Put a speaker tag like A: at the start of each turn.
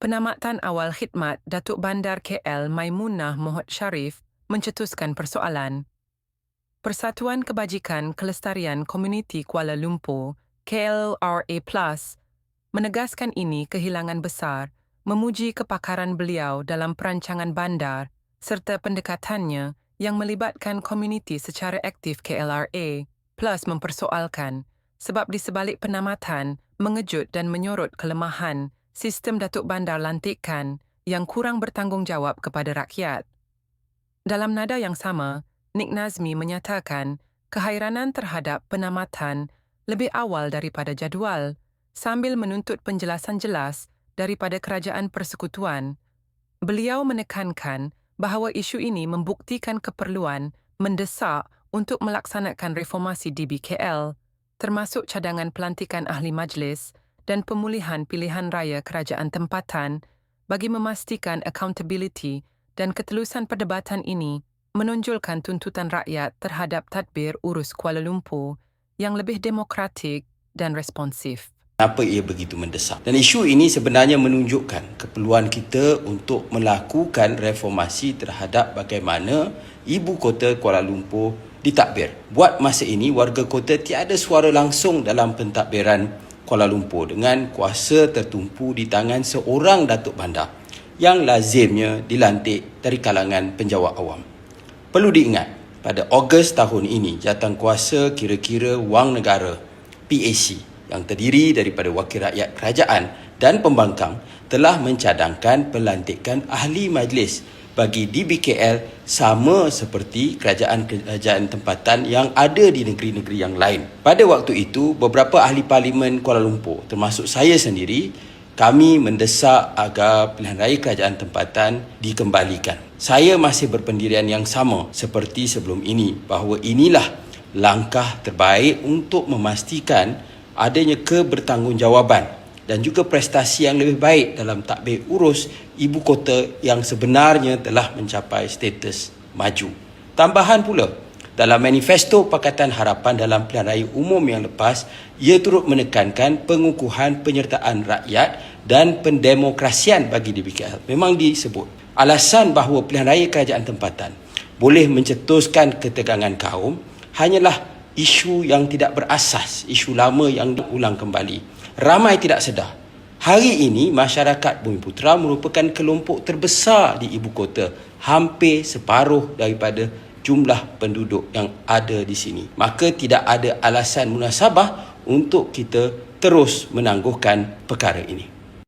A: Penamatan awal khidmat Datuk Bandar KL Maimunah Mohd Sharif mencetuskan persoalan. Persatuan Kebajikan Kelestarian Komuniti Kuala Lumpur KLRA menegaskan ini kehilangan besar memuji kepakaran beliau dalam perancangan bandar serta pendekatannya yang melibatkan komuniti secara aktif KLRA plus mempersoalkan sebab di sebalik penamatan mengejut dan menyorot kelemahan sistem Datuk Bandar lantikan yang kurang bertanggungjawab kepada rakyat. Dalam nada yang sama, Nik Nazmi menyatakan kehairanan terhadap penamatan lebih awal daripada jadual sambil menuntut penjelasan jelas daripada kerajaan persekutuan. Beliau menekankan bahawa isu ini membuktikan keperluan mendesak untuk melaksanakan reformasi DBKL termasuk cadangan pelantikan ahli majlis dan pemulihan pilihan raya kerajaan tempatan bagi memastikan accountability dan ketelusan perdebatan ini menonjolkan tuntutan rakyat terhadap tadbir urus Kuala Lumpur yang lebih demokratik dan responsif.
B: Kenapa ia begitu mendesak? Dan isu ini sebenarnya menunjukkan keperluan kita untuk melakukan reformasi terhadap bagaimana ibu kota Kuala Lumpur ditakbir. Buat masa ini, warga kota tiada suara langsung dalam pentadbiran Kuala Lumpur dengan kuasa tertumpu di tangan seorang Datuk Bandar yang lazimnya dilantik dari kalangan penjawat awam. Perlu diingat, pada Ogos tahun ini, jatang kuasa kira-kira wang negara PAC yang terdiri daripada wakil rakyat kerajaan dan pembangkang telah mencadangkan pelantikan ahli majlis bagi DBKL sama seperti kerajaan-kerajaan tempatan yang ada di negeri-negeri yang lain. Pada waktu itu, beberapa ahli parlimen Kuala Lumpur termasuk saya sendiri kami mendesak agar pilihan raya kerajaan tempatan dikembalikan. Saya masih berpendirian yang sama seperti sebelum ini bahawa inilah langkah terbaik untuk memastikan adanya kebertanggungjawaban dan juga prestasi yang lebih baik dalam takbir urus ibu kota yang sebenarnya telah mencapai status maju. Tambahan pula, dalam manifesto Pakatan Harapan dalam pilihan raya umum yang lepas, ia turut menekankan pengukuhan penyertaan rakyat dan pendemokrasian bagi DBKL. Memang disebut alasan bahawa pilihan raya kerajaan tempatan boleh mencetuskan ketegangan kaum hanyalah isu yang tidak berasas, isu lama yang diulang kembali ramai tidak sedar. Hari ini masyarakat Bumi Putra merupakan kelompok terbesar di ibu kota, hampir separuh daripada jumlah penduduk yang ada di sini. Maka tidak ada alasan munasabah untuk kita terus menangguhkan perkara ini.